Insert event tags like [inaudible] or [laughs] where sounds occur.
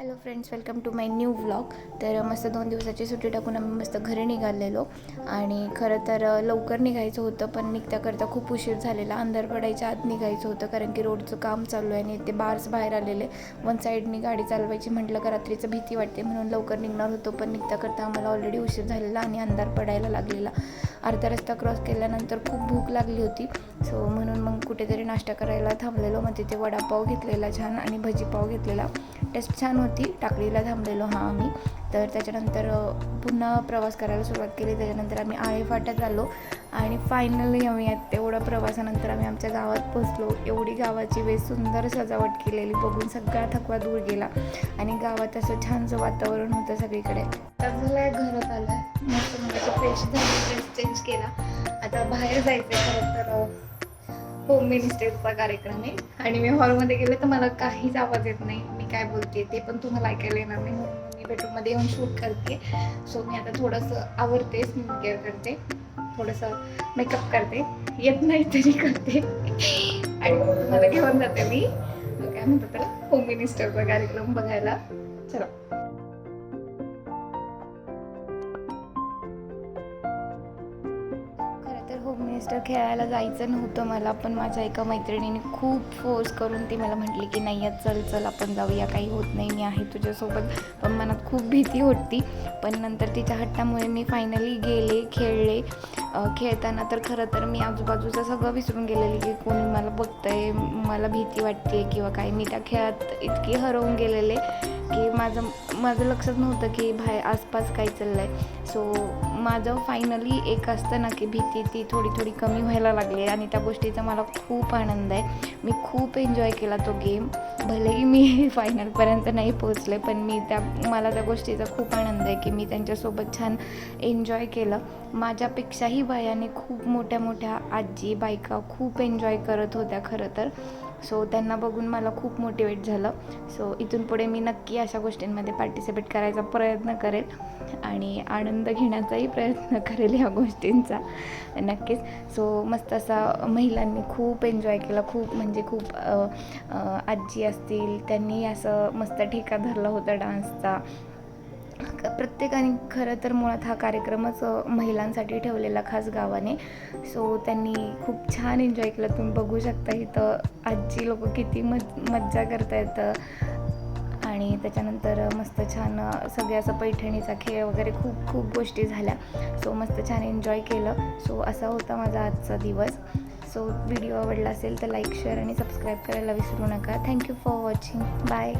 Hello friends welcome to my new vlog तर मस्त दोन दिवसाची सुट्टी टाकून आम्ही मस्त घरी निघालेलो. आणि खरं तर लवकर निघायचं होतं पण निघत्याकरता खूप उशीर झालेला. अंधार पडायच्या आत निघायचं होतं कारण की रोडचं काम चालू आहे आणि ते बार्स बाहेर आलेले. वन साईडनी गाडी चालवायची म्हटलं का रात्रीचं भीती वाटते म्हणून लवकर निघणार होतो. पण निघता करता आम्हाला ऑलरेडी उशीर झालेला आणि अंधार पडायला लागलेला. अर्धा रस्ता क्रॉस केल्यानंतर खूप भूक लागली होती. सो म्हणून मग कुठेतरी नाश्ता करायला थांबलेलो. मग तिथे वडापाव घेतलेला छान आणि भजीपाव घेतलेला. टेस्ट छान होती. टाकळीला थांबलेलो हा आम्ही. तर त्याच्यानंतर पुन्हा प्रवास करायला सुरुवात केली. त्याच्यानंतर आम्ही आळे फाट्यात आलो. आणि फायनली आम्ही यात तेवढ्या प्रवासानंतर आम्ही आमच्या गावात पोचलो एवढी गावाची वेळ सुंदर सजावट केलेली. बघून सगळा थकवा दूर गेला. आणि गावात असं छानसं वातावरण होतं सगळीकडे. आता झालं घरात आलं आहे मस्त म्हणजे फ्रेश झाली. ड्रेस चेंज केला. आता बाहेर जायचं आहे खरं तर होम मिनिस्टरचा कार्यक्रम आहे. आणि मी हॉलमध्ये गेले तर मला काहीच आवाज येत नाही. मी काय बोलते ते पण तुम्हाला ऐकायला येणार नाही. म्हणून मी बेडरूममध्ये येऊन शूट करते. सो मी आता थोडंसं आवरते स्किन केअर करते. थोडंसं मेकअप करते. येत नाही तरी करते. आणि तुम्हाला घेऊन जाते मी. काय म्हणतात त्याला? होम मिनिस्टरचा कार्यक्रम बघायला. चला. हो, खरं मिनिस्टर खेळायला जायचं नव्हतं मला पण माझ्या एका मैत्रिणीने खूप फोर्स करून ती मला म्हटली की नाही यात चल चल आपण जाऊया काही होत नाही मी आहे तुझ्यासोबत. पण मनात खूप भीती होती. पण नंतर तिच्या हट्टामुळे मी फायनली गेले खेळले. खेळताना तर खरं तर मी आजूबाजूचं सगळं विसरून गेलेली की कोणी मला बघतंय मला भीती वाटते किंवा काय. मी त्या खेळात इतकी हरवून गेलेले की माझं माझं लक्षच नव्हतं की बाहेर आसपास काय चाललं आहे सो माझं फायनली एक असतं ना की भीती ती थोडी थोडी कमी व्हायला लागली आणि त्या गोष्टीचा मला खूप आनंद आहे. मी खूप एन्जॉय केला तो गेम भलेही मी [laughs] फायनलपर्यंत नाही पोचले पण मी त्या मला त्या गोष्टीचा खूप आनंद आहे की मी त्यांच्यासोबत छान एन्जॉय केलं. माझ्यापेक्षाही वयाने खूप मोठ्या मोठ्या आजी बायका खूप एन्जॉय करत होत्या खरं तर. सो त्यांना बघून मला खूप मोटिवेट झालं. सो इथून पुढे मी नक्की अशा गोष्टींमध्ये पार्टिसिपेट करायचा प्रयत्न करेल आणि आनंद घेण्याचाही प्रयत्न [laughs] करेल ह्या गोष्टींचा. नक्कीच. सो मस्त असा महिलांनी खूप एन्जॉय केला. खूप म्हणजे खूप आजी असतील त्यांनी असं मस्त ठेका धरला होता डान्सचा प्रत्येकाने खरं तर मुळात हा कार्यक्रमच महिलांसाठी ठेवलेला खास गावाने. सो त्यांनी खूप छान एन्जॉय केला. तुम्ही बघू शकता इथं आजी लोक किती मज मज्जा करतायत. आणि त्याच्यानंतर मस्त छान सगळ्या सगळे असं पैठणीचा खेळ वगैरे खूप खूप गोष्टी झाल्या. सो मस्त छान एन्जॉय केलं. सो असा होता माझा आजचा दिवस. सो व्हिडिओ आवडला असेल तर लाईक शेअर आणि सबस्क्राईब करायला विसरू नका. Thank you for watching bye